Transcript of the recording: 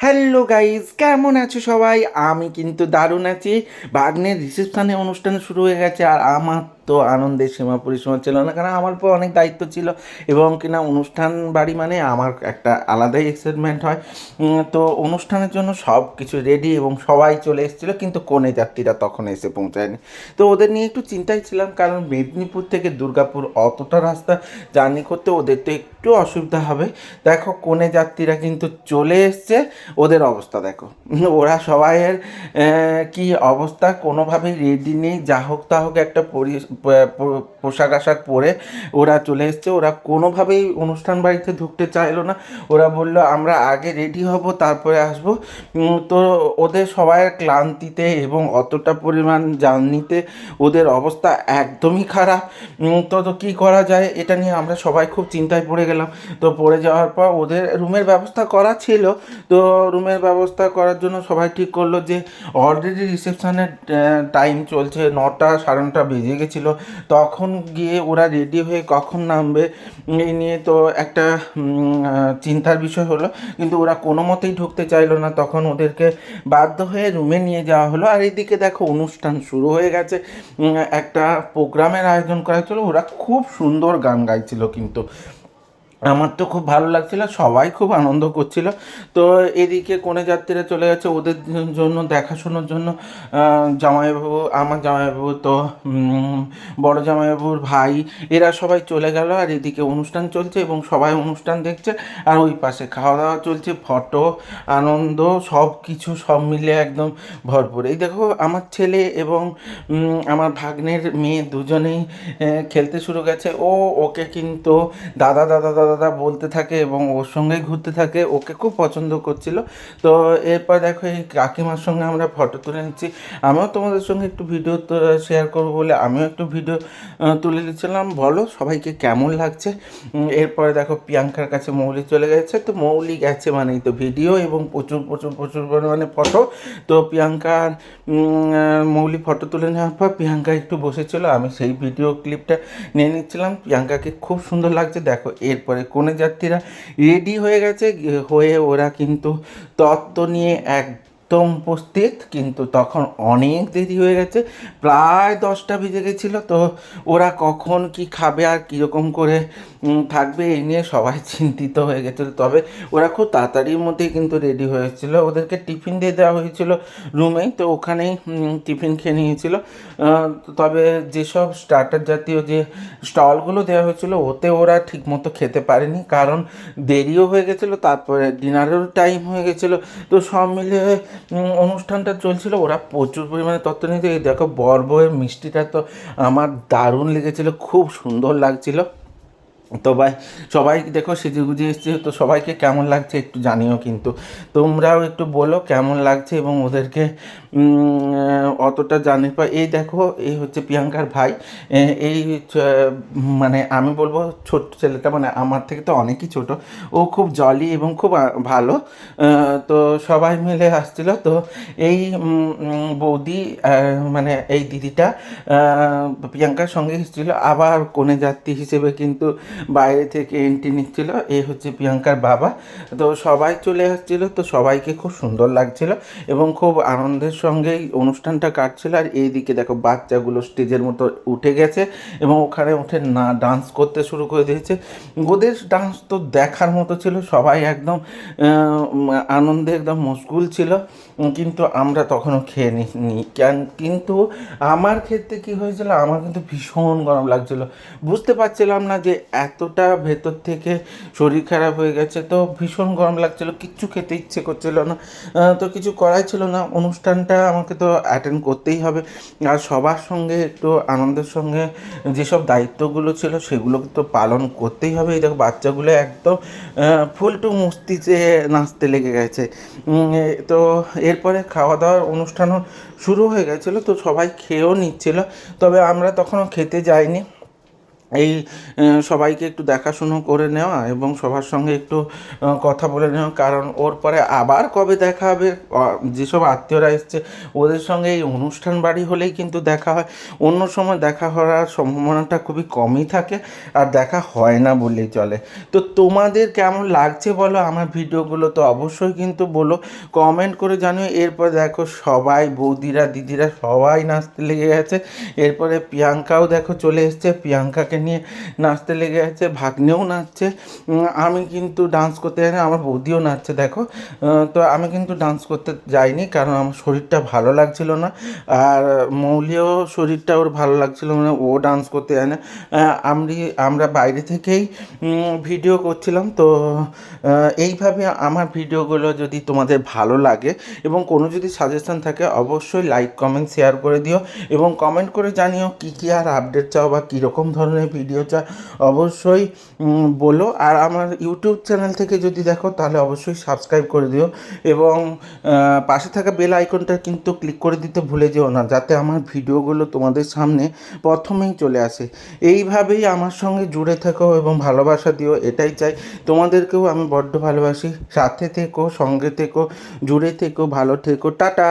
Hello guys কেমন আছো সবাই? আমি কিন্তু দারুণ আছি। বাগনের রিসেপশানে অনুষ্ঠান শুরু হয়ে গেছে আর আমার তো আনন্দের সীমা পরিসীমা ছিল না, কারণ আমার উপর অনেক দায়িত্ব ছিল এবং কিনা অনুষ্ঠান বাড়ি মানে আমার একটা আলাদাই এক্সাইটমেন্ট হয়। তো অনুষ্ঠানের জন্য সব কিছু রেডি এবং সবাই চলে এসেছিল, কিন্তু কনে যাত্রীরা তখন এসে পৌঁছায়নি। তো ওদের নিয়ে একটু চিন্তায় ছিলাম, কারণ মেদিনীপুর থেকে দুর্গাপুর অতটা রাস্তা জার্নি করতে ওদের তো একটু অসুবিধা হবে। দেখো কনে যাত্রীরা কিন্তু চলে এসছে, ওদের অবস্থা দেখো। ওরা সবাইয়ের কি অবস্থা, কোনোভাবেই রেডি নেই, যা হোক তা হোক একটা পোশাক আশাক পরে ওরা চলে এসছে। ওরা কোনোভাবেই অনুষ্ঠান বাড়িতে ঢুকতে চাইলো না। ওরা বলল, আমরা আগে রেডি হব, তারপরে আসব। তো ওদের সবাইয়ের ক্লান্তিতে এবং অতটা পরিমাণ জার্নিতে ওদের অবস্থা একদমই খারাপ। তো তো কী করা যায়? এটা নিয়ে আমরা সবাই খুব চিন্তায় পড়ে গেলাম। তো পড়ে যাওয়ার পর ওদের রুমের ব্যবস্থা করা ছিল। তো রুমের ব্যবস্থা করার জন্য সবাই ঠিক করল যে অলরেডি রিসেপশানের টাইম চলছে নটা সাড়ে নটা বেজে গেছিল। তখন গিয়ে ওরা রেডি হয়ে কখন নামবে, এই নিয়ে তো একটা চিন্তার বিষয় হলো। কিন্তু ওরা কোনো মতেই ঢুকতে চাইলো না। তখন ওদেরকে বাধ্য হয়ে রুমে নিয়ে যাওয়া হলো। আর এদিকে দেখো, অনুষ্ঠান শুরু হয়ে গেছে। একটা প্রোগ্রামের আয়োজন করা হয়েছিলো। ওরা খুব সুন্দর গান গাইছিল কিন্তু। আমার তো খুব ভালো লাগছিল, সবাই খুব আনন্দ করছিল। তো এদিকে কোনে যাত্রীরা চলে গেছে, ওদের জন্য, দেখাশোনার জন্য জামাইবাবু, আমার জামাইবাবু তো বড় জামাইবাবুর ভাই, এরা সবাই চলে গেল, আর এদিকে অনুষ্ঠান চলছে এবং সবাই অনুষ্ঠান দেখছে, আর ওই পাশে খাওয়া দাওয়া চলছে, ফটো, আনন্দ সব কিছু সব মিলে একদম ভরপুর। এই দেখো, আমার ছেলে এবং আমার ভাগ্নের মেয়ে দুজনেই খেলতে শুরু গেছে। ও, ওকে কিন্তু, দাদা দাদা দাদা দাদা বলতে থাকে এবং ওর সঙ্গেই ঘুরতে থাকে, ওকে খুব পছন্দ করছিল। তো এরপর দেখো এই কাকিমার সঙ্গে আমরা ফটো তুলে নিচ্ছি। আমিও তোমাদের সঙ্গে একটু ভিডিও শেয়ার করব বলে আমিও একটু ভিডিও তুলে নিচ্ছিলাম। বলো সবাইকে কেমন লাগছে? এরপরে দেখো প্রিয়াঙ্কার কাছে মৌলি চলে গেছে। তো মৌলি গেছে মানেই তো ভিডিও এবং প্রচুর প্রচুর প্রচুর পরিমাণে ফটো তো প্রিয়াঙ্কার মৌলি ফটো তুলে নেওয়ার পর প্রিয়াঙ্কা একটু বসেছিল। আমি সেই ভিডিও ক্লিপটা নিয়ে নিচ্ছিলাম। প্রিয়াঙ্কাকে খুব সুন্দর লাগছে। দেখো এরপরে কনে যাত্রীরা রেডি হয়ে গেছে হয়ে ওরা কিন্তু তত্ত্ব নিয়ে একদম উপস্থিত কিন্তু তখন অনেক দেরি হয়ে গেছে প্রায় দশটা বেজে গেছিল তো ওরা কখন কি খাবে আর কীরকম করে থাকবে এই নিয়ে সবাই চিন্তিত হয়ে গেছিল। তবে ওরা খুব তাড়াতাড়ির মধ্যেই কিন্তু রেডি হয়েছিল। ওদেরকে টিফিন দিয়ে দেওয়া হয়েছিল রুমেই তো ওখানেই টিফিন খেয়ে নিয়েছিল। তবে যেসব স্টার্টার জাতীয় যে স্টলগুলো দেওয়া হয়েছিল ওতে ওরা ঠিকমতো খেতে পারেনি কারণ দেরিও হয়ে গেছিল তারপরে ডিনারেরও টাইম হয়ে গেছিল। তো সব মিলে উম, অনুষ্ঠানটা চলছিল, ওরা প্রচুর পরিমাণে তত্ত্ব নিতে দেখো, বর বউয়ের মিষ্টিটা তো আমার দারুণ লেগেছিলো, খুব সুন্দর লাগছিল। তো ভাই, সবাই দেখো সেজে গুজে এসছে, তো সবাইকে কেমন লাগছে একটু জানিও কিন্তু। তোমরাও একটু বলো কেমন লাগছে এবং ওদেরকে অতটা জানি পর এই দেখো, এই হচ্ছে প্রিয়াঙ্কার ভাই। এই মানে আমি বলব ছোট ছেলেটা মানে আমার থেকে তো অনেকই ছোট। ও খুব জলি এবং খুব ভালো। তো সবাই মিলে আসছিল। তো এই বৌদি মানে এই দিদিটা প্রিয়াঙ্কার সঙ্গে এসেছিল। আবার কোনে যাত্রী হিসেবে কিন্তু বাইরে থেকে এন্ট্রি নিচ্ছিল, এ হচ্ছে প্রিয়াঙ্কার বাবা। তো সবাই চলে আসছিল, তো সবাইকে খুব সুন্দর লাগছিল এবং খুব আনন্দের সঙ্গেই অনুষ্ঠানটা কাটছিল। আর এইদিকে দেখো, বাচ্চাগুলো স্টেজের মতো উঠে গেছে এবং ওখানে উঠে না ডান্স করতে শুরু করে দিয়েছে। ওদের ডান্স তো দেখার মতো ছিল, সবাই একদম আনন্দে একদম মশগুল ছিল। কিন্তু আমরা তখনও খেয়ে নিই কেন, কিন্তু আমার ক্ষেত্রে কি হয়েছিল, আমার কিন্তু ভীষণ গরম লাগছিল। বুঝতে পারছিলাম না যে এতটা ভেতর থেকে শরীর খারাপ হয়ে গেছে, তো ভীষণ গরম লাগছিল, কিচ্ছু খেতে ইচ্ছে করছিল না। তো কিছু করাই ছিল না, অনুষ্ঠানটা আমাকে তো অ্যাটেন্ড করতেই হবে। আর সবার সঙ্গে একটু আনন্দের সঙ্গে যেসব দায়িত্বগুলো ছিল, সেগুলো তো পালন করতেই হবে। এই দেখো, বাচ্চাগুলো একদম ফুলটু মস্তিতে নাচতে লেগে গেছে। তো এরপরে খাওয়া দাওয়ার অনুষ্ঠানও শুরু হয়ে গেছিল, তো সবাই খেয়েও নিচ্ছিল। তবে আমরা তখনও খেতে যাইনি। এই সবাইকে একটু দেখাশুনো করে নেওয়া এবং সবার সঙ্গে একটু কথা বলে নেওয়া। কারণ ওর পরে আবার কবে দেখা হবে? যেসব আত্মীয়রা এসছে, ওদের সঙ্গে এই অনুষ্ঠান বাড়ি হলেই কিন্তু দেখা হয়। অন্য সময় দেখা হওয়ার সম্ভাবনাটা খুবই কমই থাকে আর দেখা হয় না বললেই চলে। তো তোমাদের কেমন লাগছে বলো? আমার ভিডিওগুলো তো অবশ্যই কিন্তু বলো। কমেন্ট করে জানিও। এরপর দেখো সবাই, বৌদিরা, দিদিরা সবাই নাচতে লেগে গেছে। এরপরে প্রিয়াঙ্কাও দেখো চলে এসছে। প্রিয়াঙ্কাকে নিয়ে নাচতে লেগে আছে, ভাগ্নেও নাচছে। আমি কিন্তু ডান্স করতে জানি আমার বৌদিও নাচছে, দেখো। তো আমি কিন্তু ডান্স করতে যাইনি কারণ আমার শরীরটা ভালো লাগছিল না। আর মৌলিও শরীরটা ওর ভালো লাগছিল না, ও ডান্স করতে জানে আমি আমরা বাইরে থেকেই ভিডিও করছিলাম। তো এইভাবে আমার ভিডিওগুলো যদি তোমাদের ভালো লাগে এবং কোনো যদি সাজেশন থাকে, অবশ্যই লাইক কমেন্ট শেয়ার করে দিও এবং কমেন্ট করে জানিও কী কী আর আপডেট চাও বা কীরকম ধরনের ভিডিও চাও অবশ্যই বলো। আর আমার ইউটিউব চ্যানেল থেকে যদি দেখো, তাহলে অবশ্যই সাবস্ক্রাইব করে দিও। এবং পাশে থাকা বেল আইকনটা কিন্তু ক্লিক করে দিতে ভুলে যেও না, যাতে আমার ভিডিওগুলো তোমাদের সামনে প্রথমেই চলে আসে। এইভাবেই আমার সঙ্গে জুড়ে থাকো এবং ভালোবাসা দিও, এটাই চাই। তোমাদেরকেও আমি বড্ড ভালোবাসি। সাথে থেকো, সঙ্গে থেকো, জুড়ে থেকো, ভালো থেকো। টাটা!